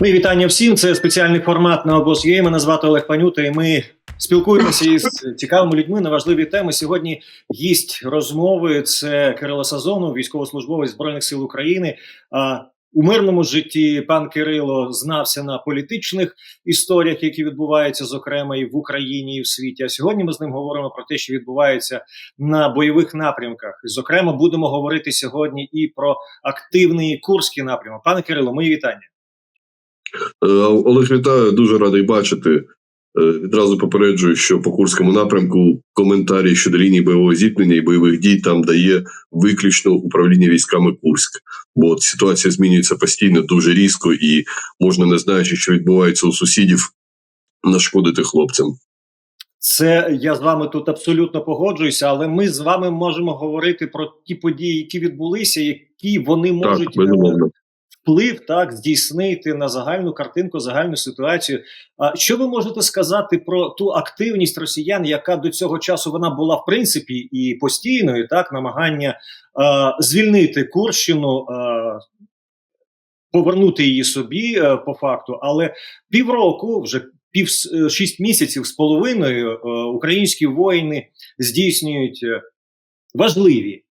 Мої вітання всім. Це спеціальний формат на обоз є. Мене звати Олег Панюта, і ми спілкуємося із цікавими людьми на важливі теми. Сьогодні гість розмови це Кирило Сазонов, військовослужбовець збройних сил України. А у мирному житті пан Кирило знався на політичних історіях, які відбуваються, зокрема і в Україні, і в світі. А сьогодні ми з ним говоримо про те, що відбувається на бойових напрямках. Зокрема, будемо говорити сьогодні і про активний курський напрямок. Пане Кирило, мої вітання. Е, Олег, вітаю, дуже радий бачити. Е, Відразу попереджую, що по Курському напрямку коментарі щодо лінії бойового зіткнення і бойових дій там дає виключно управління військами Курськ. Бо от ситуація змінюється постійно дуже різко, і можна, не знаючи, що відбувається у сусідів, нашкодити хлопцям. Це я з вами тут абсолютно погоджуюся, але ми з вами можемо говорити про ті події, які відбулися, які вони можуть Так, безумовно. Вплив так здійснити на загальну картинку, загальну ситуацію. А що ви можете сказати про ту активність росіян, яка до цього часу вона була в принципі і постійною, так намагання е, звільнити Курщину, е, повернути її собі е, по факту, але півроку вже. Пів е, шість місяців з половиною е, українські воїни здійснюють важливі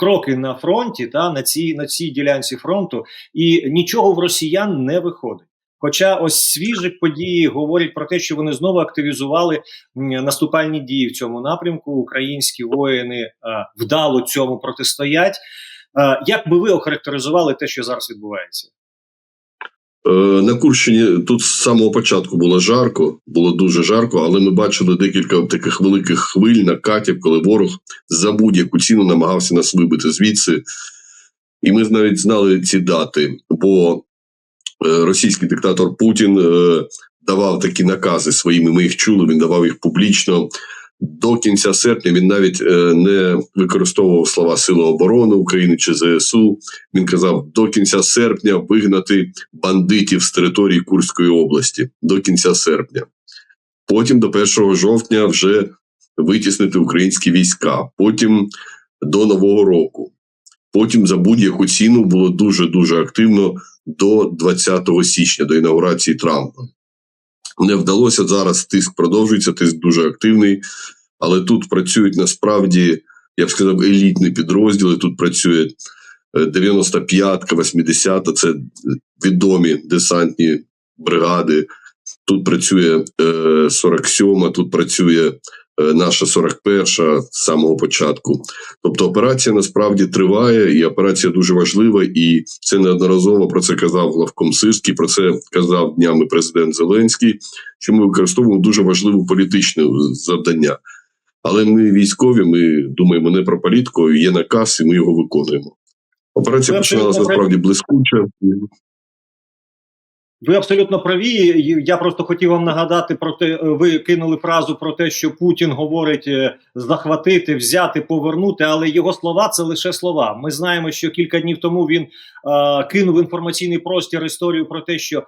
кроки на фронті та на цій на цій ділянці фронту, і нічого в росіян не виходить. Хоча ось свіжі події говорять про те, що вони знову активізували наступальні дії в цьому напрямку. Українські воїни е, вдало цьому протистоять. Е, як би ви охарактеризували те, що зараз відбувається? Е, На Курщині тут з самого початку було жарко, було дуже жарко, але ми бачили декілька таких великих хвиль накатів, коли ворог за будь-яку ціну намагався нас вибити звідси. І ми навіть знали ці дати, бо е, російський диктатор Путін е, давав такі накази своїми. Ми їх чули, він давав їх публічно. До кінця серпня він навіть е, не використовував слова Сили оборони України чи ЗСУ. Він казав до кінця серпня вигнати бандитів з території Курської області до кінця серпня. Потім до 1 жовтня вже витіснити українські війська. Потім до Нового року. Потім за будь-яку ціну було дуже дуже активно до 20 січня, до інаугурації Трампа. Не вдалося зараз. Тиск продовжується, тиск дуже активний, але тут працюють насправді, я б сказав, елітні підрозділи. Тут працює е, 95-ка, 80-та, це відомі десантні бригади. Тут працює е, 47-ма, тут працює е, наша 41-ша з самого початку. Тобто операція насправді триває, і операція дуже важлива. І це неодноразово про це казав главком Сирський, про це казав днями президент Зеленський. Що ми використовуємо дуже важливе політичне завдання. Але ми військові, ми думаємо не про політику, є наказ, і ми його виконуємо. Операція починалася насправді блискуче. Ви абсолютно праві. Я просто хотів вам нагадати про те, е, ви кинули фразу про те, що Путін говорить е, захватити, взяти, повернути, але його слова це лише слова. Ми знаємо, що кілька днів тому він е, кинув інформаційний простір історію про те, що е,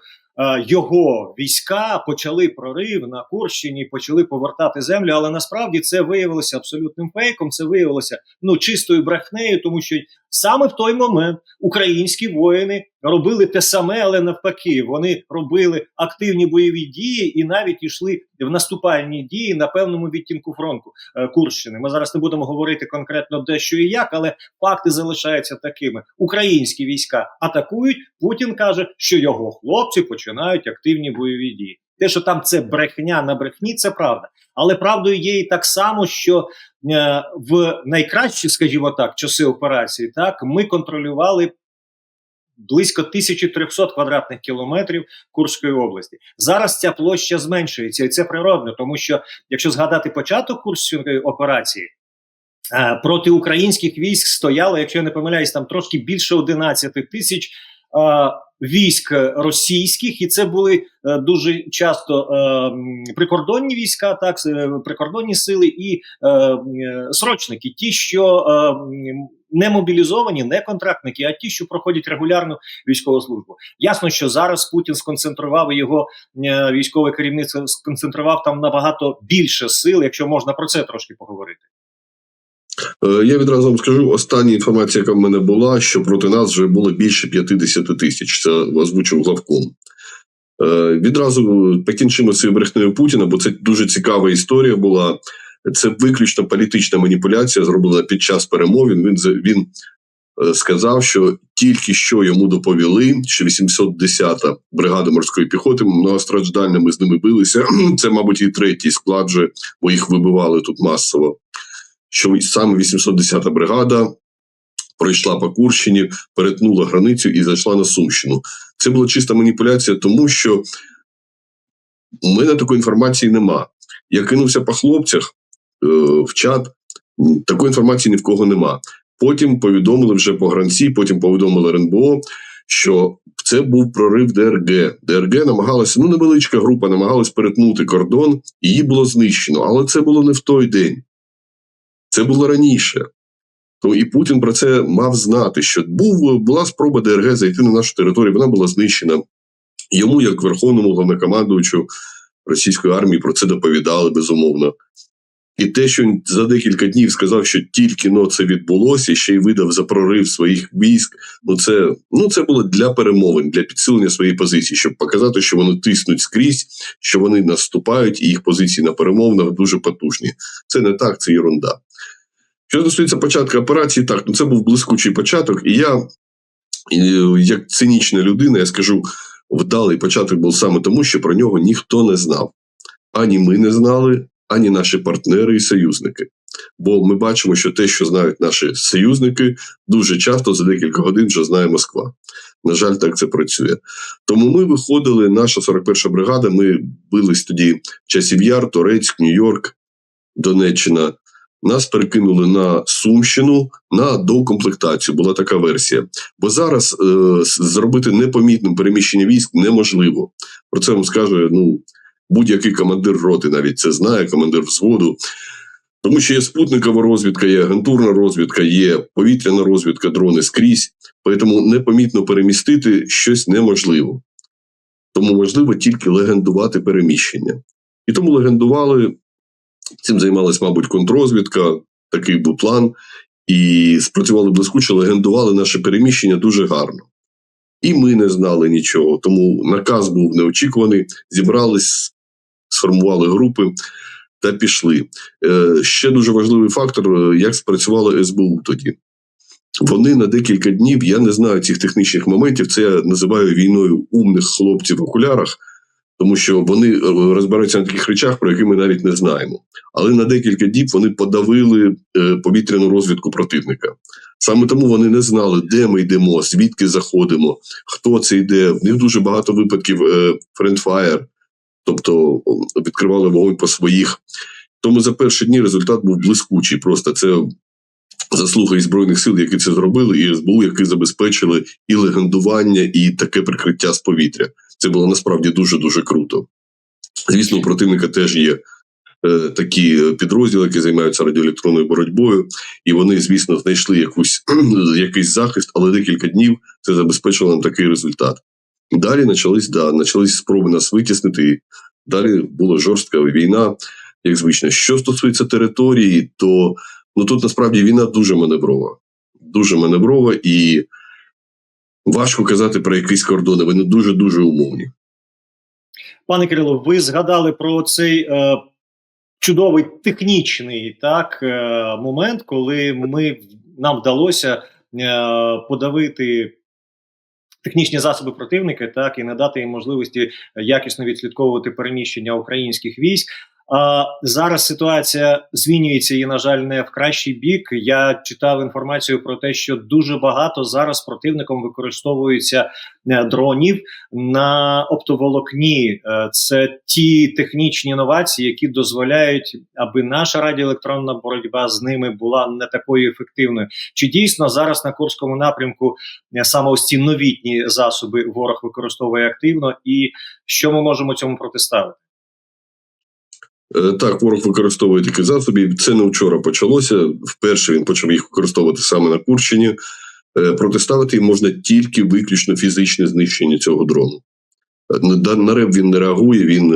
його війська почали прорив на Курщині, почали повертати землю. Але насправді це виявилося абсолютним фейком. Це виявилося ну чистою брехнею, тому що саме в той момент українські воїни робили те саме, але навпаки, вони робили активні бойові дії і навіть йшли в наступальні дії на певному відтінку фронту е, Курщини. Ми зараз не будемо говорити конкретно де що і як, але факти залишаються такими: українські війська атакують. Путін каже, що його хлопці починають активні бойові дії. Те, що там це брехня на брехні, це правда. Але правдою є і так само, що е, в найкращі, скажімо так, часи операції, так ми контролювали близько 1300 квадратних кілометрів Курської області. Зараз ця площа зменшується, і це природно, тому що якщо згадати початок Курської операції. е, Проти українських військ стояло, якщо я не помиляюсь, там трошки більше 11 тисяч е, військ російських, і це були е, дуже часто е, прикордонні війська, так е, прикордонні сили і е, е, срочники, ті, що е, не мобілізовані, не контрактники, а ті, що проходять регулярну військову службу. Ясно, що зараз Путін сконцентрував його е, військове керівництво сконцентрував там набагато більше сил, якщо можна про це трошки поговорити. Е, Я відразу вам скажу, остання інформація, яка в мене була, що проти нас вже було більше 50 тисяч. Це озвучив главком. Е, Відразу покінчимо з цією брехнею Путіна, бо це дуже цікава історія була. Це виключно політична маніпуляція, зроблена під час перемовин. Він він е, сказав, що тільки що йому доповіли, що 810-та бригада морської піхоти многостраждальна, ми з ними билися. Це, мабуть, і третій склад, же, бо їх вибивали тут масово. Що саме 810-та бригада пройшла по Курщині, перетнула границю і зайшла на Сумщину. Це була чиста маніпуляція, тому що у мене такої інформації нема. Я кинувся по хлопцях в чат, такої інформації ні в кого нема. Потім повідомили вже по гранці, потім повідомили РНБО, що це був прорив ДРГ. ДРГ намагалася, ну невеличка група, намагалась перетнути кордон, її було знищено. Але це було не в той день. Це було раніше. То і Путін про це мав знати, що був, була спроба ДРГ зайти на нашу територію, вона була знищена. Йому, як верховному головнокомандуючу російської армії, про це доповідали безумовно. І те, що він за декілька днів сказав, що тільки но це відбулося, ще й видав за прорив своїх військ. Ну це, ну це було для перемовин, для підсилення своєї позиції, щоб показати, що вони тиснуть скрізь, що вони наступають, і їх позиції на перемовинах дуже потужні. Це не так, це ерунда. Що стосується початку операції, так, ну це був блискучий початок, і я, як цинічна людина, я скажу, вдалий початок був саме тому, що про нього ніхто не знав. Ані ми не знали, ані наші партнери і союзники. Бо ми бачимо, що те, що знають наші союзники, дуже часто за декілька годин вже знає Москва. На жаль, так це працює. Тому ми виходили, наша 41-ша бригада, ми бились тоді часів Яр, Торецьк, Нью-Йорк, Донеччина. Нас перекинули на Сумщину на доукомплектацію. Була така версія. Бо зараз е, зробити непомітним переміщення військ неможливо. Про це вам скаже ну, будь-який командир роти, навіть це знає, командир взводу. Тому що є спутникова розвідка, є агентурна розвідка, є повітряна розвідка, дрони скрізь. Тому непомітно перемістити щось неможливо. Тому можливо тільки легендувати переміщення. І тому легендували. Цим займалась, мабуть, контррозвідка, такий був план, і спрацювали блискуче, легендували наше переміщення дуже гарно. І ми не знали нічого, тому наказ був неочікуваний. Зібрались, сформували групи та пішли. Е, ще дуже важливий фактор, е, як спрацювало СБУ тоді. Вони на декілька днів, я не знаю цих технічних моментів, це я називаю війною умних хлопців в окулярах, тому що вони е, розбираються на таких речах, про які ми навіть не знаємо. Але на декілька діб вони подавили повітряну розвідку противника. Саме тому вони не знали, де ми йдемо, звідки заходимо, хто це йде. В них дуже багато випадків френдфаєр, тобто відкривали вогонь по своїх. Тому за перші дні результат був блискучий. Просто це заслуга і збройних сил, які це зробили, і СБУ, які забезпечили і легендування, і таке прикриття з повітря. Це було насправді дуже дуже круто. Звісно, у противника теж є е, такі підрозділи, які займаються радіоелектронною боротьбою, і вони, звісно, знайшли якусь якийсь захист, але декілька днів це забезпечило нам такий результат. Далі почались, да, почались спроби нас витіснити. Далі була жорстка війна, як звично. Що стосується території, то ну тут насправді війна дуже маневрова. Дуже маневрова, і важко казати про якісь кордони. Вони дуже дуже умовні. Пане Кирило, ви згадали про цей е, чудовий технічний так е, момент, коли ми нам вдалося е, подавити технічні засоби противника, так і надати їм можливості якісно відслідковувати переміщення українських військ. Зараз ситуація змінюється і, на жаль, не в кращий бік. Я читав інформацію про те, що дуже багато зараз противником використовується е, дронів на оптоволокні. Е, Це ті технічні інновації, які дозволяють, аби наша радіоелектронна боротьба з ними була не такою ефективною. Чи дійсно зараз на Курському напрямку е, саме ось ці новітні засоби ворог використовує активно, і що ми можемо цьому протиставити? Е, Так, ворог використовує такі засоби. Це не вчора почалося. Вперше він почав їх використовувати саме на Курщині. Е, Протиставити їм можна тільки виключно фізичне знищення цього дрону. Е, На реп він не реагує, він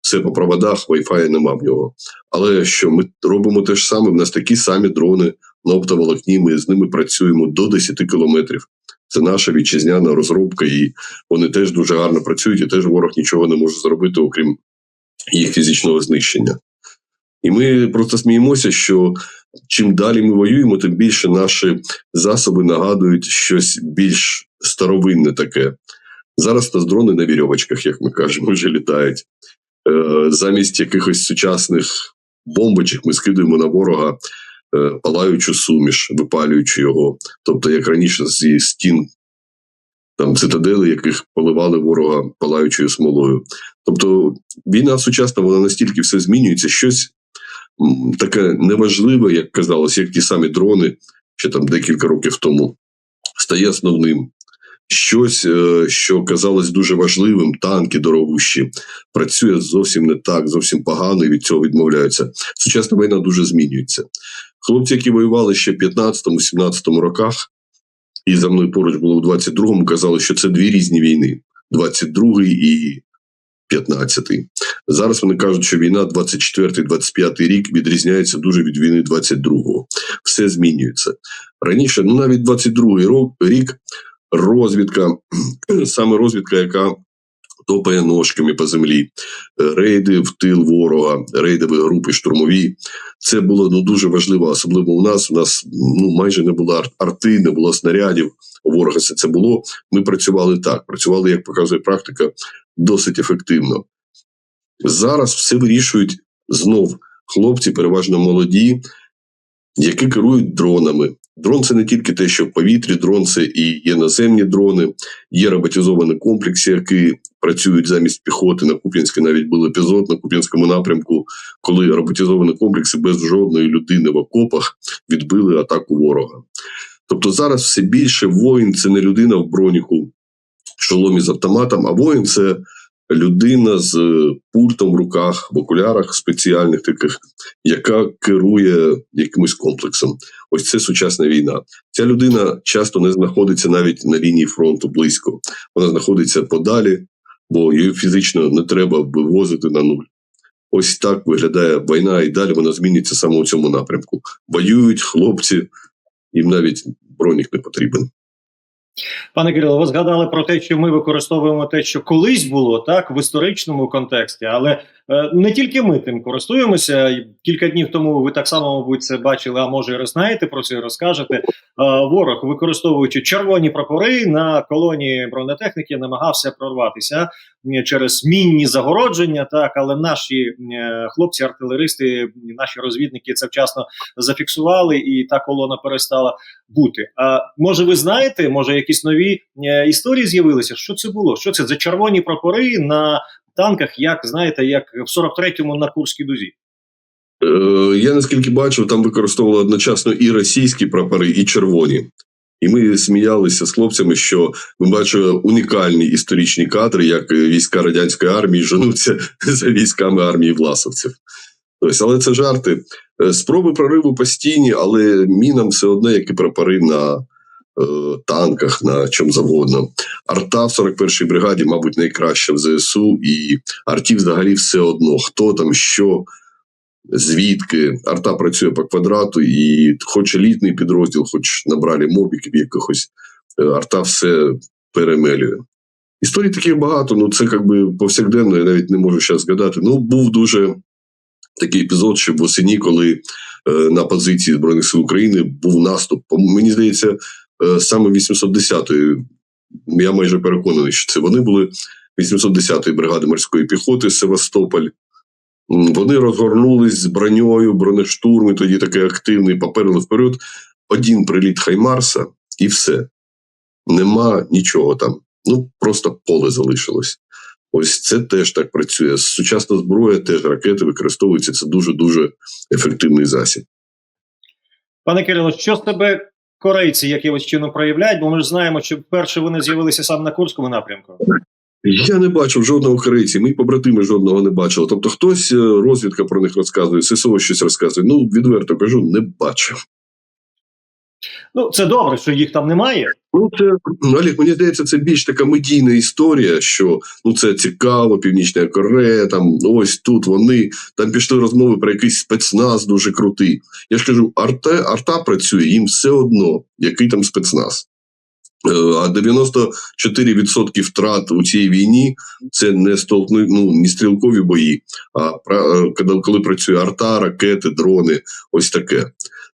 все по проводах, Wi-Fi нема в нього. Але що ми робимо те ж саме? В нас такі самі дрони на оптоволокні. Ми з ними працюємо до 10 кілометрів. Це наша вітчизняна розробка, і вони теж дуже гарно працюють, і теж ворог нічого не може зробити, окрім їх фізичного знищення. І ми просто сміємося, що чим далі ми воюємо, тим більше наші засоби нагадують щось більш старовинне таке. Зараз у нас дрони на вірьовочках, як ми кажемо, вже літають. Е, замість якихось сучасних бомбочок ми скидуємо на ворога е, палаючу суміш, випалюючи його. Тобто, як раніше зі стін там цитадели, яких поливали ворога палаючою смолою. Тобто війна сучасна, вона настільки все змінюється, щось таке неважливе, як казалось, як ті самі дрони ще там декілька років тому, стає основним. Щось, е, що казалось дуже важливим, танки дорогущі, працює зовсім не так, зовсім погано і від цього відмовляються. Сучасна війна дуже змінюється. Хлопці, які воювали ще в 15-17 роках, і за мною поруч було в 22-му, казали, що це дві різні війни: 22-й і 15-й. Зараз вони кажуть, що війна 24-25 рік відрізняється дуже від війни 22-го. Все змінюється. Раніше, ну навіть 22-й рік розвідка, саме розвідка, яка топає ножками по землі, е, рейди в тил ворога, рейдові групи штурмові. Це було ну дуже важливо, особливо у нас. У нас ну майже не було арти, не було снарядів. У ворога це було. Ми працювали так. Працювали, як показує практика, досить ефективно. Зараз все вирішують знов хлопці, переважно молоді, які керують дронами. Дрон це не тільки те, що в повітрі, дрон це і є наземні дрони, є роботизовані комплекси, які працюють замість піхоти. На Куп'янській навіть був епізод на Куп'янському напрямку, коли роботизовані комплекси без жодної людини в окопах відбили атаку ворога. Тобто зараз все більше воїн це не людина в броніку, шоломі з автоматом, а воїн це людина з е, пультом в руках, в окулярах спеціальних таких, яка керує якимось комплексом. Ось це сучасна війна. Ця людина часто не знаходиться навіть на лінії фронту близько. Вона знаходиться подалі, бо її фізично не треба вивозити на нуль. Ось так виглядає війна, і далі вона зміниться саме у цьому напрямку. Воюють хлопці, їм навіть бронік не потрібен. Пане Кирило, ви згадали про те, що ми використовуємо те, що колись було так в історичному контексті, але не тільки ми тим користуємося. Кілька днів тому ви так само, мабуть, це бачили, а може і знаєте про це розкажете. Е, ворог, використовуючи червоні прапори на колонії бронетехніки, намагався прорватися е, через мінні загородження. Так, але наші е, хлопці, артилеристи, наші розвідники це вчасно зафіксували, і та колона перестала бути. А може, ви знаєте, може якісь нові е, історії з'явилися? Що це було? Що це за червоні прапори на танках, як знаєте, як в 43-му на Курській дузі? Е, я наскільки бачив, там використовували одночасно і російські прапори, і червоні. І ми сміялися з хлопцями, що ми бачили унікальні історичні кадри, як війська радянської армії женуться за військами армії власовців. Тобто, але це жарти. Е, Спроби прориву постійні, але мінам все одно, як і прапори на танках, на чому завгодно. Арта в 41-й бригаді, мабуть, найкраща в ЗСУ, і артів взагалі все одно. Хто там, що, звідки. Арта працює по квадрату, і хоч елітний підрозділ, хоч набрали мобіків якихось, е, арта все перемелює. Історій таких багато, ну це якби повсякденно, я навіть не можу зараз згадати. Ну, був дуже такий епізод, що восені, коли е, на позиції Збройних сил України був наступ. Мені здається, е, саме 810-ї, я майже переконаний, що це вони були 810-ї бригади морської піхоти Севастополь. Вони розгорнулись з броньою, бронештурми, тоді такий активний, поперли вперед. Один приліт Хаймарса, і все. Нема нічого там. Ну, просто поле залишилось. Ось це теж так працює. Сучасна зброя, теж ракети використовуються. Це дуже дуже ефективний засіб. Пане Кирило, що з тебе корейці якимось чином проявляють? Бо ми ж знаємо, що вперше вони з'явилися саме на Курському напрямку. Я не бачив жодного корейця, мої побратими жодного не бачили. Тобто, хтось е, розвідка про них розказує, ССО щось розказує. Ну, відверто кажу, не бачив. Ну це добре, що їх там немає. Ну, це Олег, мені здається, це більш така медійна історія, що ну це цікаво, Північна Корея, там ось тут вони там пішли розмови про якийсь спецназ дуже крутий. Я ж кажу, арта, арта працює, їм все одно, який там спецназ. Е, А 94% втрат у цій війні це не столкну, ну, не стрілкові бої, а е, коли працює арта, ракети, дрони, ось таке.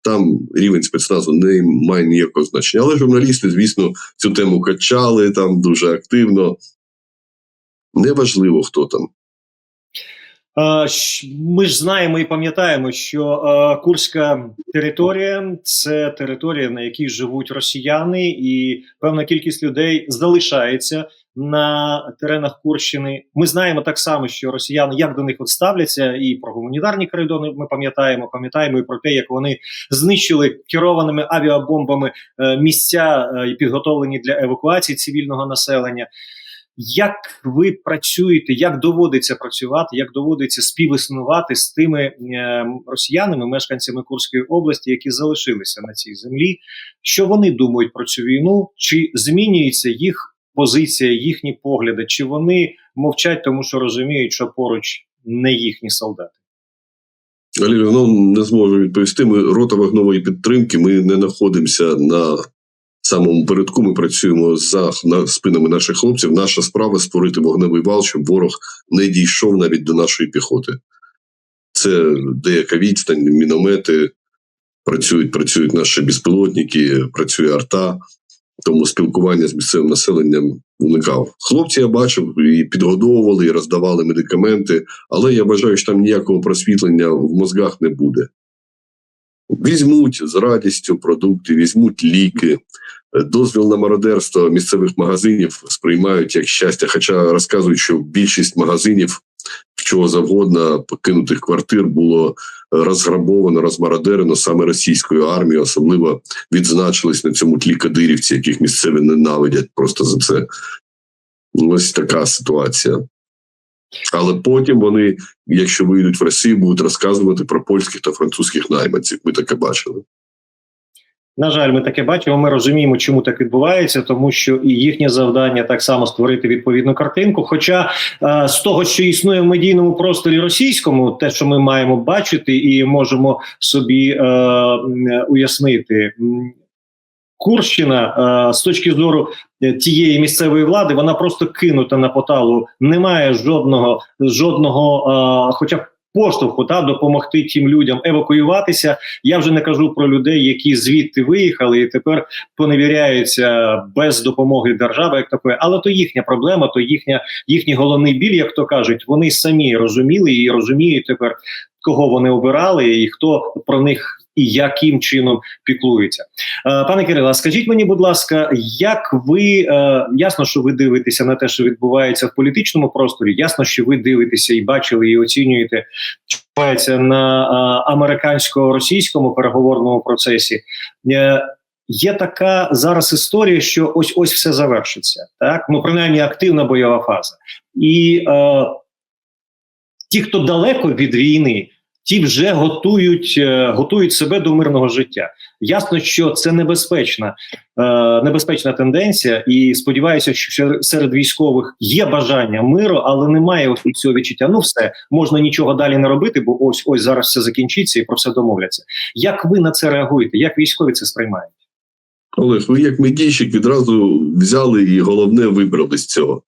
Там рівень спецназу не має ніякого значення. Але журналісти, звісно, цю тему качали там дуже активно. Неважливо, хто там. Ми ж знаємо і пам'ятаємо, що Курська територія це територія, на якій живуть росіяни, і певна кількість людей залишається на теренах Курщини. Ми знаємо так само, що росіяни як до них от ставляться, і про гуманітарні коридори ми пам'ятаємо. Пам'ятаємо і про те, як вони знищили керованими авіабомбами е, місця е, підготовлені для евакуації цивільного населення. Як ви працюєте, як доводиться працювати, як доводиться співіснувати з тими е, росіянами, мешканцями Курської області, які залишилися на цій землі? Що вони думають про цю війну? Чи змінюється їх позиція, їхні погляди? Чи вони мовчать, тому що розуміють, що поруч не їхні солдати? Олег, ну не зможу відповісти. Ми рота вогнової підтримки. Ми не знаходимося на самому передку. Ми працюємо за на спинами наших хлопців. Наша справа створити вогневий вал, щоб ворог не дійшов навіть до нашої піхоти. Це деяка відстань, міномети. Працюють, працюють наші безпілотники, працює арта. Тому спілкування з місцевим населенням уникав. Хлопці я бачив і підгодовували, і роздавали медикаменти, але я вважаю, що там ніякого просвітлення в мозгах не буде. Візьмуть з радістю продукти, візьмуть ліки, дозвіл на мародерство місцевих магазинів сприймають як щастя. Хоча розказують, що більшість магазинів чого завгодно покинутих квартир було розграбовано, розмародерено саме російською армією, особливо відзначились на цьому тлі кадирівці, яких місцеві ненавидять просто за це. Ось така ситуація. Але потім вони, якщо вийдуть в Росію, будуть розказувати про польських та французьких найманців. Ми таке бачили. На жаль, ми таке бачимо. Ми розуміємо, чому так відбувається, тому що і їхнє завдання так само створити відповідну картинку. Хоча е, з того, що існує в медійному просторі російському, те, що ми маємо бачити, і можемо собі е, уяснити. Курщина е, з точки зору е, тієї місцевої влади, вона просто кинута на поталу. Немає жодного жодного, е, хоча б поштовху та допомогти тим людям евакуюватися. Я вже не кажу про людей, які звідти виїхали і тепер поневіряються без допомоги держави, як такої, але то їхня проблема, то їхня їхній головний біль, як то кажуть, вони самі розуміли і розуміють тепер, кого вони обирали, і хто про них і яким чином піклується. Е, Пане Кирило, скажіть мені, будь ласка, як ви е, ясно, що ви дивитеся на те, що відбувається в політичному просторі? Ясно, що ви дивитеся і бачили, і оцінюєте, відбувається на е, американсько-російському переговорному процесі. Є така зараз історія, що ось ось все завершиться. Так, ну принаймні активна бойова фаза, і е, ті, хто далеко від війни, ті вже готують, е, готують себе до мирного життя. Ясно, що це небезпечна, е, небезпечна тенденція, і сподіваюся, що серед військових є бажання миру, але немає ось цього відчуття. Ну, все можна нічого далі не робити, бо ось ось зараз все закінчиться і про все домовляться. Як ви на це реагуєте? Як військові це сприймають? Олег, ви як медійщик відразу взяли і головне вибрали з цього.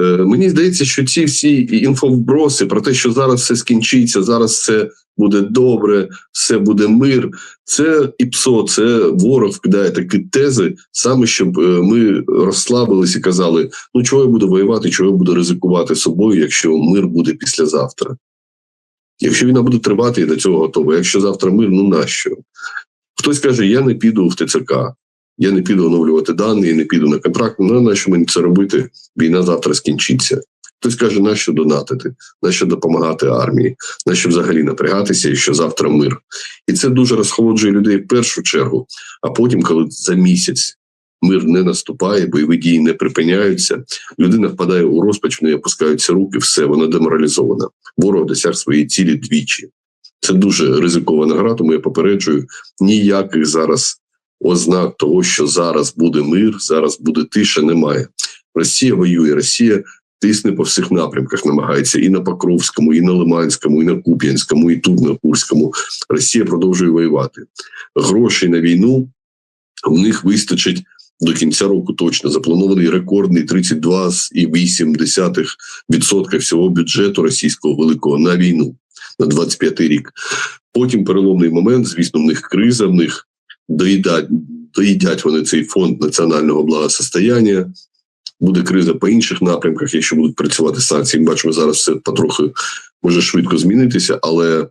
Е, мені здається, що ці всі інфовброси про те, що зараз все скінчиться, зараз все буде добре, все буде мир. Це ІПСО, це ворог вкидає такі тези, саме щоб е, ми розслабились і казали: ну чого я буду воювати, чого я буду ризикувати собою, якщо мир буде післязавтра. Якщо війна буде тривати, я до цього готовий. Якщо завтра мир, ну нащо? Хтось каже, я не піду в ТЦК. Я не піду оновлювати дані, не піду на контракт. Ну, нащо мені це робити? Війна завтра скінчиться. Хтось каже, нащо донатити, нащо допомагати армії, нащо взагалі напрягатися, якщо завтра мир. І це дуже розхолоджує людей в першу чергу. А потім, коли за місяць мир не наступає, бойові дії не припиняються, людина впадає у розпач, в неї опускаються руки, все, вона деморалізована. Ворог досяг своєї цілі двічі. Це дуже ризикована гра, тому я попереджую ніяких зараз ознак того, що зараз буде мир, зараз буде тиша, немає. Росія воює, Росія тисне по всіх напрямках, намагається і на Покровському, і на Лиманському, і на Куп'янському, і тут на Курському. Росія продовжує воювати. Грошей на війну в них вистачить до кінця року точно. Запланований рекордний 32,8% всього бюджету російського великого на війну на 25 рік. Потім переломний момент, звісно, в них криза, в них доїдать, доїдять вони цей фонд національного благосостояння. Буде криза по інших напрямках, якщо будуть працювати санкції. Ми бачимо, зараз все потрохи може швидко змінитися, але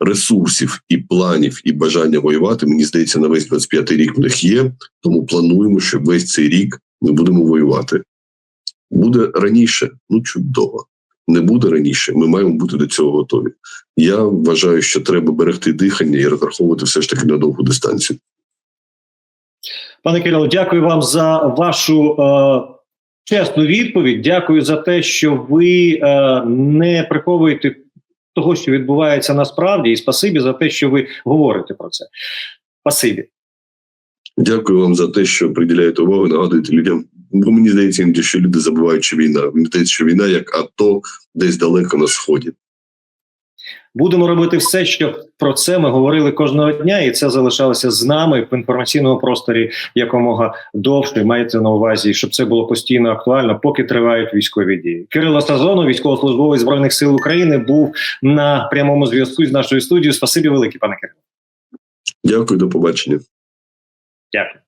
ресурсів і планів, і бажання воювати, мені здається, на весь 25-й рік в них є. Тому плануємо, що весь цей рік ми будемо воювати. Буде раніше, ну чудово. Не буде раніше. Ми маємо бути до цього готові. Я вважаю, що треба берегти дихання і розраховувати все ж таки на довгу дистанцію. Пане Кирило, дякую вам за вашу е, чесну відповідь. Дякую за те, що ви е, не приховуєте того, що відбувається насправді, і спасибі за те, що ви говорите про це. Спасибі. Дякую вам за те, що приділяєте увагу, нагадуєте людям. Бо мені здається, іноді, що люди забувають, що війна. Мені здається, що війна як АТО десь далеко на сході. Будемо робити все, щоб про це ми говорили кожного дня, і це залишалося з нами в інформаційному просторі якомога довше. Маєте на увазі, щоб це було постійно актуально, поки тривають військові дії. Кирило Сазонов, військовослужбовець збройних сил України, був на прямому зв'язку з нашою студією. Спасибі велике, пане Кирило. Дякую, до побачення. Дякую.